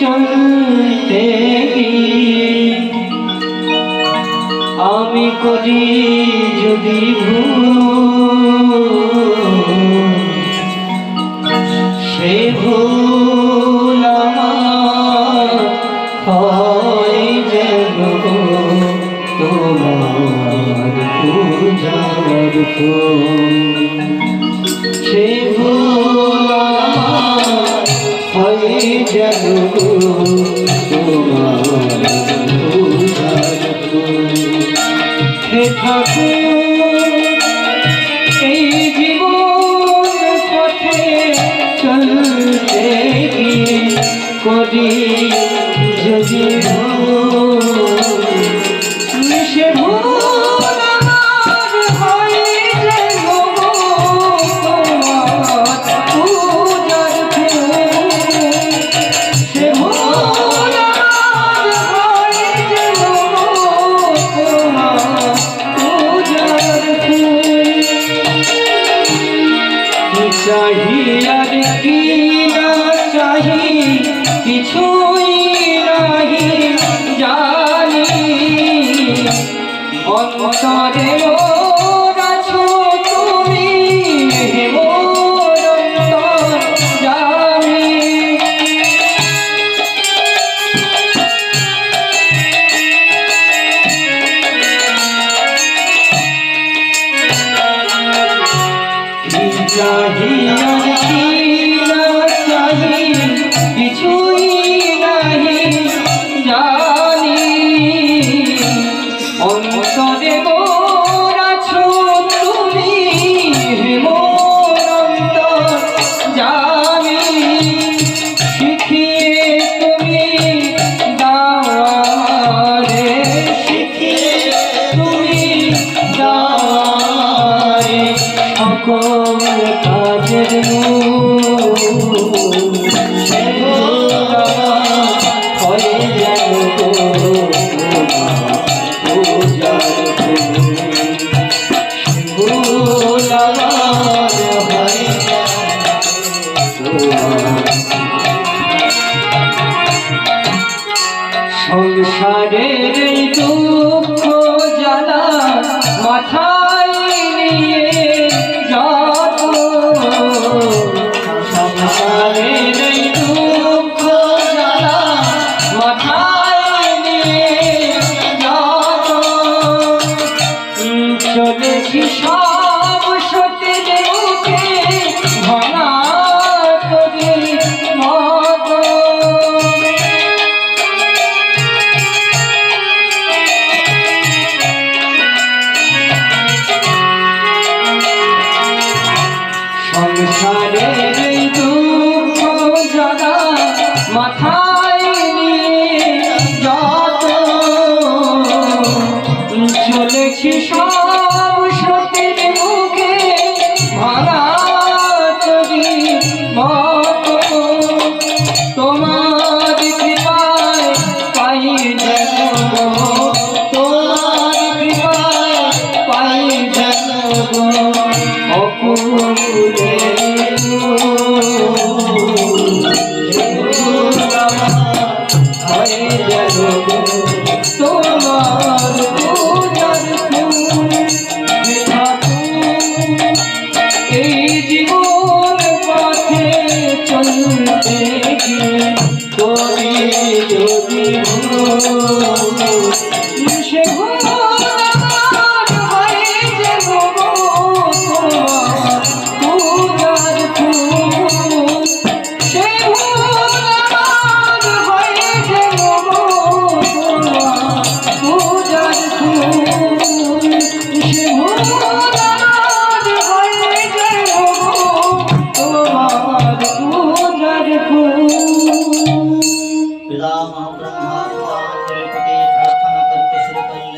চলতে আমি করি যদি সে ভুল হয় যেন তোমার পূজার ফুল। চলতে করি যদি ভালো too রকমের কাজের হয়ে যায় আসলে কি সব সত্যি দেবকে ভরা করি মত সংসারের দুঃখ জাগা মাথা চলেছি সব যদি ভুল